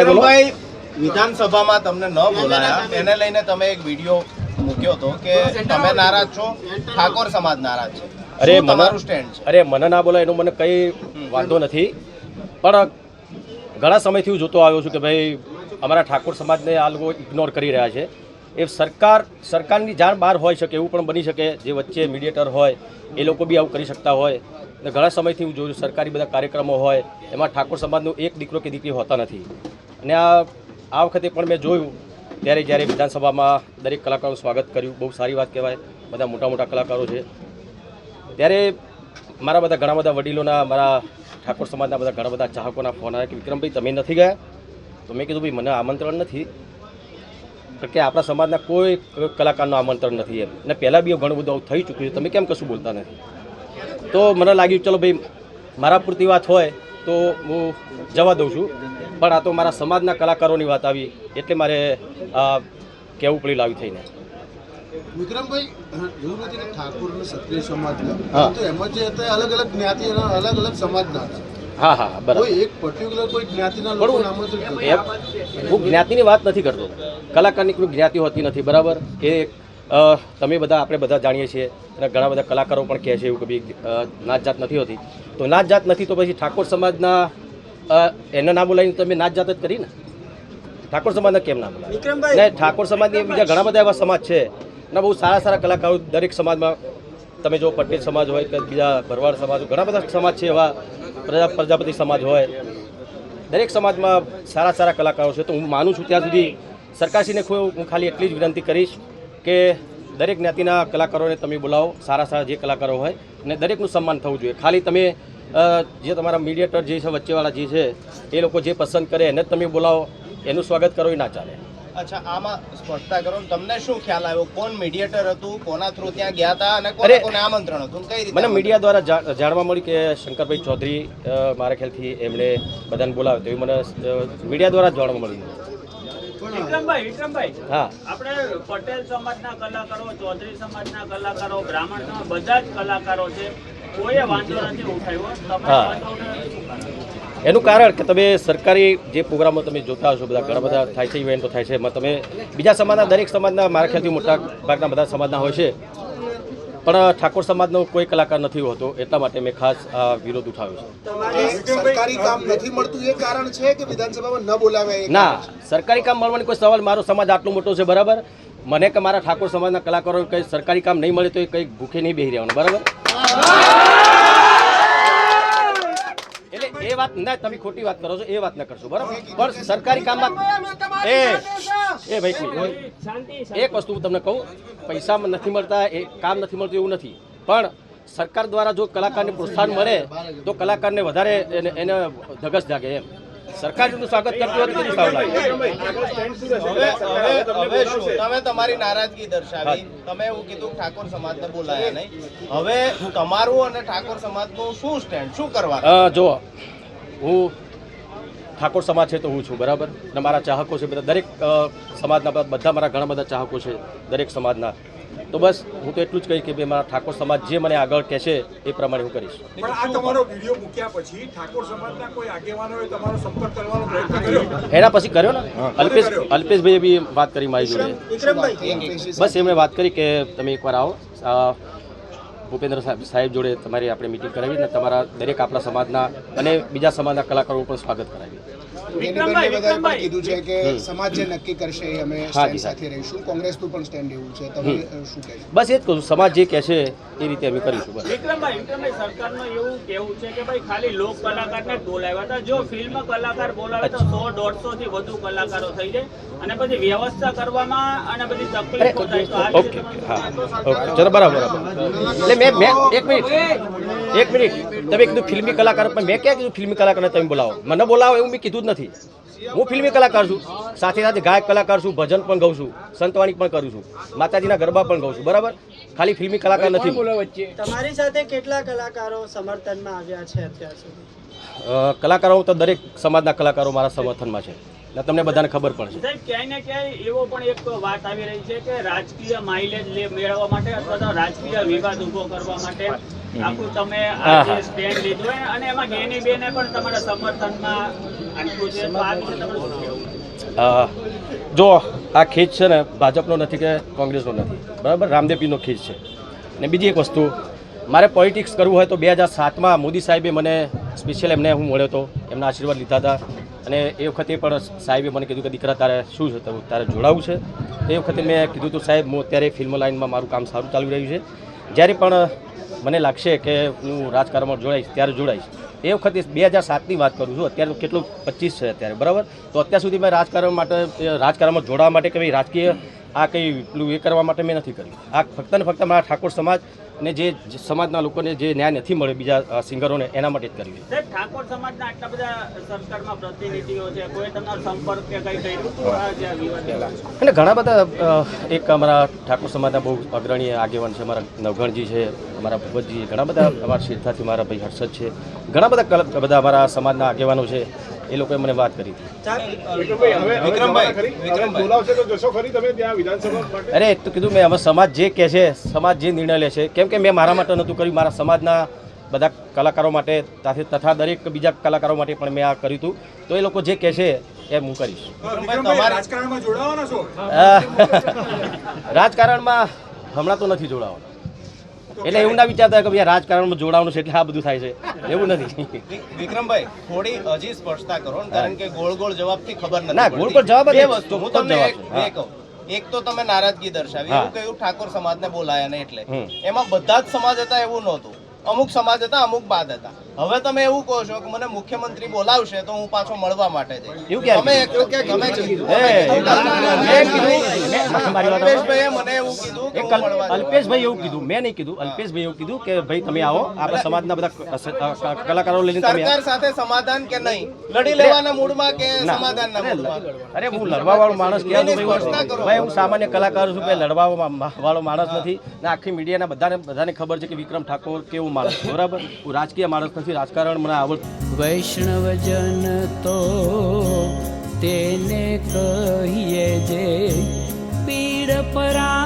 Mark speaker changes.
Speaker 1: વિક્રમભાઈ વિધાનસભામાં તમને ન બોલાયા. એને લઈને તમે એક વીડિયો મૂક્યો હતો કે તમે નારાજ છો ઠાકોર સમાજ નારાજ છે.
Speaker 2: અરે
Speaker 1: તમારું સ્ટેન્ડ છે?
Speaker 2: અરે મને ના બોલાય એનો મને કંઈ વાંધો નથી. પણ ઘણા સમયથી હું જોતો આવ્યો છું કે ભાઈ અમારા ઠાકોર સમાજને આ લોકો ઇગ્નોર કરી રહ્યા છે. એ સરકાર સરકારની જાણ બહાર હોઈ શકે એવું પણ બની શકે. જે વચ્ચે મીડિયેટર હોય એ લોકો બી આવું કરી શકતા હોય. ને ઘણા સમયથી હું જોયું સરકારી બધા કાર્યક્રમો હોય એમાં ઠાકોર સમાજનો એક દીકરો કે દીકરી હોતા નથી. અને આ આ વખતે પણ મેં જોયું, ત્યારે જ્યારે વિધાનસભામાં દરેક કલાકારોનું સ્વાગત કર્યું, બહુ સારી વાત કહેવાય, બધા મોટા મોટા કલાકારો છે. ત્યારે મારા બધા ઘણા બધા વડીલોના, મારા ઠાકોર સમાજના બધા ઘણા બધા ચાહકોના ફોન આવ્યા કે, વિક્રમભાઈ, તમે નથી ગયા? તો મેં કીધું, ભાઈ, મને આમંત્રણ નથી. કારણ કે, આપણા સમાજના કોઈ કલાકારનું આમંત્રણ નથી એમ. અને પહેલાં બી ઘણું બધું થઈ ચૂક્યું છે. તમે કેમ કશું બોલતા નથી? તો મને લાગ્યું, ચલો ભાઈ, મારા પૂરતી વાત હોય તો હું જવા દઉં છું. પણ આ તો મારા સમાજના કલાકારોની વાત આવી એટલે મારે કહેવું પડ્યું લાવી થઈને.
Speaker 3: વિક્રમભાઈ ક્ષત્રિય સમાજના. તો એમાં જે હતા અલગ અલગ જ્ઞાતિ અલગ અલગ સમાજના
Speaker 2: હા હા બરાબર.
Speaker 3: એક પર્ટિક્યુલર કોઈ જ્ઞાતિના લોકોને
Speaker 2: એમ હું જ્ઞાતિની વાત નથી કરતો. કલાકારની કોઈ જ્ઞાતિ હોતી નથી બરાબર? કે તમે બધા આપણે બધા જાણીએ છીએ અને ઘણા બધા કલાકારો પણ કહે છે એવું કે નાત જાત નથી હોતી. તો નાત જાત નથી તો પછી ઠાકોર સમાજના એના એને ના બોલાવીને તમે નાત જાત જ કરી ને? ઠાકોર સમાજના કેમ ના બોલાવે ને ઠાકોર સમાજની બીજા ઘણા બધા એવા સમાજ છે અને બહુ સારા સારા કલાકારો દરેક સમાજમાં તમે જો પટેલ સમાજ હોય કે બીજા ભરવાડ સમાજ હોય, ઘણા બધા સમાજ છે એવા પ્રજા પ્રજાપતિ સમાજ હોય. દરેક સમાજમાં સારા સારા કલાકારો છે તો હું માનું છું ત્યાં સુધી સરકારશ્રીને હું ખાલી એટલી જ વિનંતી કરીશ કે દરેક જ્ઞાતિના કલાકારોને તમે બોલાવો સારા સારા જે કલાકારો હોય અને દરેકનું સન્માન થવું જોઈએ. ખાલી તમે જે તમારા મીડિયેટર જે છે વચ્ચેવાળા જે છે એ લોકો જે પસંદ કરે એને તમે બોલાવો એનું સ્વાગત કરો એ ના ચાલે.
Speaker 1: અચ્છા આમાં સ્પષ્ટતા કરો તમને શું ખ્યાલ આવ્યો? કોણ મીડિયેટર હતું કોના થ્રુ ત્યાં ગયા હતા અને કોને કોને આમંત્રણ હતું? કઈ રીતે
Speaker 2: મને મીડિયા દ્વારા જાણવા મળ્યું કે શંકરભાઈ ચૌધરી મારા ખ્યાલથી એમણે બધાને બોલાવ્યો તો મને મીડિયા દ્વારા જ જાણવા મળ્યું.
Speaker 4: વિક્રમભાઈ વિક્રમભાઈ
Speaker 2: હા.
Speaker 4: આપણે પટેલ સમાજના કલાકારો ચૌધરી સમાજના કલાકારો બ્રાહ્મણ સમાજ બધા જ કલાકારો છે. કોઈએ વાંધો નથી ઉઠાવ્યો. તમે?
Speaker 2: એનું કારણ કે તમે સરકારી જે પ્રોગ્રામો તમે જોતા હશો બધા ઘણા બધા થાય છે ઇવેન્ટો થાય છે. એમાં તમે બીજા સમાજના દરેક સમાજના મારા ખ્યાલથી મોટા ભાગના બધા સમાજના હોય છે. પણ ઠાકોર સમાજનો કોઈ કલાકાર નથી હોતો એટલા માટે મેં ખાસ આ વિરોધ ઉઠાવ્યો છે.
Speaker 3: સરકારી કામ નથી મળતું એ કારણ છે કે વિધાનસભામાં ન
Speaker 2: સરકારી કામ મળવાની કોઈ સવાલ મારો સમાજ આટલો મોટો છે બરાબર? મને કે મારા ઠાકોર સમાજના કલાકારો કંઈ સરકારી કામ નહીં મળે તો એ કંઈ ભૂખે નહીં બેહી રહેવાનું બરાબર? એ વાત ના તમે ખોટી વાત કરો છો એ વાત ના કરશો બરાબર? પણ સરકારી કામમાં એ એ ભાઈ એક વસ્તુ હું તમને કહું પૈસા નથી મળતા એ કામ નથી મળતું એવું નથી. પણ સરકાર દ્વારા જો કલાકારને પ્રોત્સાહન મળે તો કલાકારને વધારે એને એને ધગસ જાગે એમ. સરકાર જેનું સ્વાગત કરતી હોય કેટલું સારું લાગે.
Speaker 1: તમે તમારી નારાજગી દર્શાવી. તમે એવું કીધું ઠાકોર સમાજને બોલાયા નહીં. હવે તમારું અને ઠાકોર સમાજનું શું સ્ટેન્ડ શું
Speaker 2: કરવા જો હું ઠાકોર સમાજ છે તો હું છું બરાબર? અને મારા ચાહકો છે બધા. દરેક સમાજના બધા મારા ઘણા બધા ચાહકો છે દરેક સમાજના. તો બસ હું તો એટલું જ કહીશ કે ભાઈ મારા ઠાકોર સમાજ જે મને આગળ કહેશે એ પ્રમાણે હું કરીશ.
Speaker 5: પણ આ તમારો વીડિયો મૂક્યા પછી ઠાકોર સમાજના કોઈ આગેવાનોએ તમારો સંપર્ક કરવાનો પ્રયત્ન કર્યો?
Speaker 2: એના પછી કર્યો ને? અલ્પેશ અલ્પેશભાઈએ બી વાત કરી મારી જોડે. બસ એમણે વાત કરી કે તમે એકવાર આવો. ભૂપેન્દ્ર સાહેબ સાહેબ જોડે તમારી આપણે મિટિંગ કરાવી અને તમારા દરેક આપણા સમાજના અને બીજા સમાજના કલાકારો પણ સ્વાગત કરાવી
Speaker 4: વિક્રમભાઈ
Speaker 3: બધાએ પણ
Speaker 4: વિક્રમભાઈ.
Speaker 3: કીધું છે કે સમાજ જે નક્કી કરશે અમે
Speaker 2: હા,
Speaker 3: સ્ટેન્ડ
Speaker 2: જી,
Speaker 3: સાથે રહીશું. કોંગ્રેસનું પણ સ્ટેન્ડ એવું છે. તમે શું કહેશો?
Speaker 2: બસ એ જ કહું સમાજ જે કહેશે એ રીતે અમે કરીશું બસ.
Speaker 4: વિક્રમભાઈ વિક્રમભાઈ સરકારનું એવું કહેવું છે કે ભાઈ ખાલી લોક કલાકારને બોલાવ્યા હતા. જો ફિલ્મ કલાકાર બોલાવે તો સો દોઢસો થી વધુ કલાકારો થઈ જાય અને પછી વ્યવસ્થા કરવામાં અને બધી તકલીફો થાય તો આ રીતે
Speaker 2: ઓકે હા. ઓકે ચલો બરાબર બરાબર. એટલે મેં મેં એક મિનિટ. એક મિનિટ. તમે કીધું ફિલ્મી કલાકાર પણ મેં ક્યાં કીધું ફિલ્મી કલાકારને તમે બોલાવો? મને બોલાવો એવું મેં કીધું જ નથી. હું ફિલ્મી કલાકાર છું. સાથે સાથે ગાયક કલાકાર છું ભજન પણ ગાઉં છું સંતવાણી પણ કરું છું માતાજીના ગરબા પણ ગાઉં છું. બરાબર? ખાલી ફિલ્મી કલાકાર નથી.
Speaker 6: તમારી સાથે કેટલા કલાકારો સમર્થનમાં આવ્યા છે અત્યાર સુધી?
Speaker 2: કલાકારો તો દરેક સમાજના કલાકારો મારા સમર્થનમાં છે. ને તમને બધાને ખબર છે
Speaker 4: સાહેબ ક્યાંય ને ક્યાંય એવો પણ એક વાત આવી રહી છે કે રાજકીય માઇલેજ લે મેળવવા માટે અથવા તો રાજકીય વિવાદ ઊભો કરવા માટે. આખું તમે
Speaker 2: હા,
Speaker 4: સ્ટેન્ડ લીધું અને એમાં ગેની બેને પણ તમારા સમર્થનમાં આટલું છે. તો આ વિશે તમે શું કહેવું?
Speaker 2: જો આ ખીચ છે ને ભાજપનો નથી કે કોંગ્રેસનો નથી. બરાબર? રામદેવપીનો ખીચ છે. અને બીજી એક વસ્તુ મારે પોલિટિક્સ કરવું હોય તો બે હજાર સાતમાં મોદી સાહેબે મને સ્પેશિયલ એમને હું મળ્યો હતો. એમના આશીર્વાદ લીધા હતા. અને એ વખતે પણ સાહેબે મને કીધું કે, દીકરા, તારે શું છે? તારું, તારે જોડાવું છે? એ વખતે મેં કીધું હતું સાહેબ, હું અત્યારે ફિલ્મ લાઇનમાં મારું કામ સારું ચાલી રહ્યું છે. જ્યારે પણ મને લાગશે કે હું રાજકારણમાં જોડાઈશ, ત્યારે જોડાઈશ. એ વખતે બે હજાર સાતની વાત કરું છું. અત્યારે કેટલું? પચીસ છે અત્યારે, બરાબર? તો અત્યાર સુધી મેં રાજકારણ માટે, રાજકારણમાં જોડાવા માટે કે રાજકીય આ કંઈ પેલું એ કરવા માટે મેં નથી કર્યું. આ ફક્ત ને ફક્ત મારા ઠાકોર સમાજ અને જે સમાજના લોકોને જે ન્યાય નથી મળે બીજા સિંગરોને એના માટે જ કર્યું છે.
Speaker 4: સાહેબ ઠાકોર સમાજના આટલા બધા સરકારમાં પ્રતિનિધિઓ છે કોઈ તમારો સંપર્ક કે કઈ કર્યું હતું આ જે આ વિવાદ
Speaker 2: અને ઘણા બધા એક અમારા ઠાકોર સમાજના બહુ અગ્રણી આગેવાન છે અમારા નવગણજી છે અમારા ભગવતજી ઘણા બધા અમારા શેરથાથી મારા ભાઈ હર્ષદ છે ઘણા બધા બધા અમારા સમાજના આગેવાનો છે. એ લોકોએ મને વાત કરી હતી. અરે તો કીધું મેં હવે સમાજ જે કહે છે સમાજ જે નિર્ણય લે છે કેમ કે મેં મારા માટે નહોતું કર્યું મારા સમાજના બધા કલાકારો માટે તાથી તથા દરેક બીજા કલાકારો માટે પણ મેં આ કર્યું હતું. તો એ લોકો જે કહે છે એ હું કરીશ.
Speaker 5: રાજકારણમાં જોડાવાના છો?
Speaker 2: અ, રાજકારણમાં હમણાં તો નથી જોડાવાનું. એટલે એવું ના વિચારતા કે ભાઈ રાજકારણમાં જોડાવાનું છે એટલે આ બધું થાય છે. એવું નથી.
Speaker 1: વિક્રમભાઈ થોડી હજી સ્પષ્ટતા કરો કારણ કે ગોળ ગોળ જવાબથી ખબર નથી
Speaker 2: ના, ગોળ ગોળ જવાબ એ
Speaker 1: વસ્તુ હું તમને એક એક તો તમે નારાજગી દર્શાવી. એવું કહ્યું ઠાકોર સમાજને બોલાયા ને એટલે. એમાં બધા જ સમાજ હતા એવું નહોતું. અમુક સમાજ હતા અમુક બાદ હતા હવે તમે એવું કહો છો કે મને મુખ્યમંત્રી બોલાવશે તો હું પાછો મળવા માટે જઈશ તમે અલ્પેશભાઈએ મને એવું કીધું કે.
Speaker 2: અલ્પેશભાઈ એવું કીધું મેં નહીં કીધું અલ્પેશભાઈ એવું કીધું કે ભાઈ તમે આવો આપણા સમાજના બધા ક- ક- ક- કલાકારો લઈને તમે
Speaker 1: સરકાર સાથે સમાધાન કે નહીં લડી લેવાના મૂડમાં કે
Speaker 2: સમાધાન
Speaker 1: સમાધાનના મૂડમાં
Speaker 2: અરે હું લડવા વાળો માણસ
Speaker 1: કરો.
Speaker 2: ભાઈ હું સામાન્ય કલાકાર છું ભાઈ લડવા વાળો માણસ નથી ને આખી મીડિયાના બધાને બધાને ખબર છે કે વિક્રમ ઠાકોર કેવું માણસ છે, બરાબર? હું રાજકીય માણસ નથી રાજકારણ મને આવડતું
Speaker 7: વૈષ્ણવજન તો તેને કહીએ જે પીડ પરા